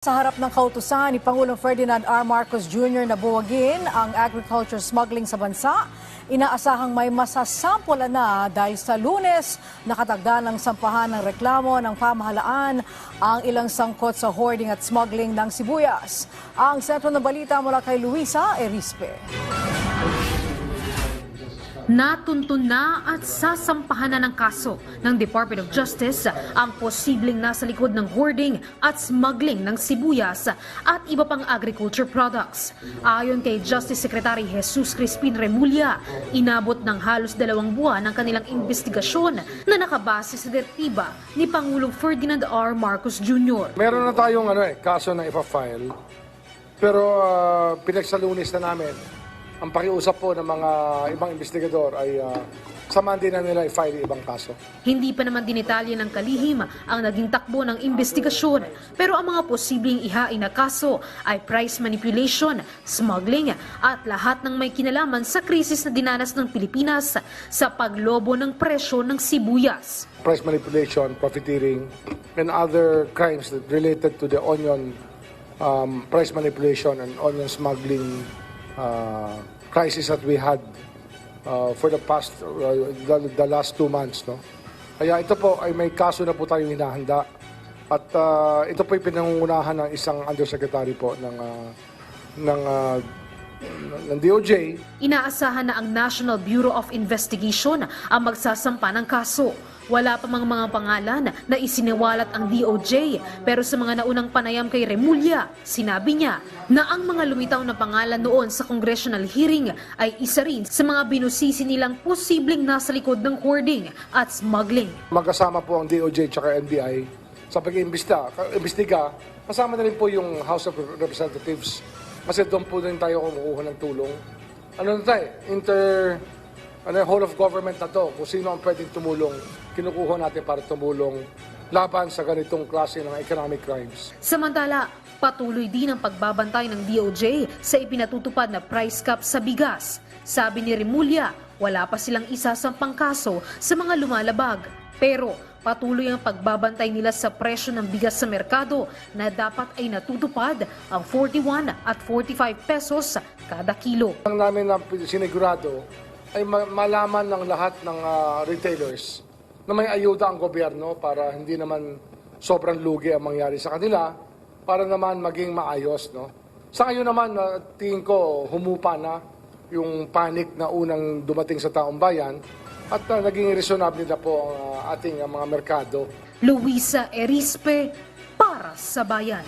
Sa harap ng kautusan ni Pangulong Ferdinand R. Marcos Jr. na buwagin ang agriculture smuggling sa bansa, inaasahang may masasampulan na dahil sa lunes nakatagda ng sampahan ng reklamo ng pamahalaan ang ilang sangkot sa hoarding at smuggling ng sibuyas. Ang sentro ng balita mula kay Luisa Erispe. Natuntun na at sasampahan na ng kaso ng Department of Justice ang posibleng nasa likod ng hoarding at smuggling ng sibuyas at iba pang agriculture products. Ayon kay Justice Secretary Jesus Crispin Remulla, inabot ng halos dalawang buwan ang kanilang investigasyon na nakabase sa direktiba ni Pangulong Ferdinand R. Marcos Jr. Meron na tayong ano eh, kaso na ipa-file. Pero uh, pinagsalunis na namin. Ang pakiusap po ng mga ibang investigador ay uh, samahan din na nila i-file ibang kaso. Hindi pa naman dinitalye ng kalihim ang naging takbo ng investigasyon pero ang mga posibleng ihain na kaso ay price manipulation, smuggling at lahat ng may kinalaman sa krisis na dinanas ng Pilipinas sa paglobo ng presyo ng sibuyas. Price manipulation, profiteering, and other crimes that related to the onion um, price manipulation and onion smuggling uh, crisis that we had uh, for the past, uh, the, the last two months. No? Kaya ito po ay may kaso na po tayong hinahanda. At uh, ito po ay pinangungunahan ng isang undersecretary po ng, uh, ng, uh, ng DOJ Inaasahan na ang National Bureau of Investigation ang magsasampa ng kaso. Wala pa mga mga pangalan na isiniwalat ang DOJ pero sa mga naunang panayam kay Remulla, sinabi niya na ang mga lumitaw na pangalan noon sa congressional hearing ay isa rin sa mga binusisi nilang posibleng nasa likod ng hoarding at smuggling. magkasama po ang DOJ at NBI sa pag-iimbestiga. Imbestiga, kasama na rin po yung House of Representatives kasi doon po din tayo kumukuha ng tulong. Ano na tayo? Inter... Ano, whole of government na to. Kung sino ang pwedeng tumulong, kinukuha natin para tumulong laban sa ganitong klase ng economic crimes. Samantala, patuloy din ang pagbabantay ng DOJ sa ipinatutupad na price cap sa bigas. Sabi ni Remulla, wala pa silang isasampang kaso sa mga lumalabag. Pero patuloy ang pagbabantay nila sa presyo ng bigas sa merkado na dapat ay natutupad ang 41 at 45 pesos kada kilo. Ang namin na sinigurado ay ma- malaman ng lahat ng ah, retailers na may ayuda ang gobyerno para hindi naman sobrang lugi ang mangyari sa kanila para naman maging maayos. No? Sa ngayon naman, na tingin ko humupa na yung panic na unang dumating sa taong bayan at ah, naging reasonable na po ang ah, ating ah, mga merkado. Luisa Erispe para sa bayan.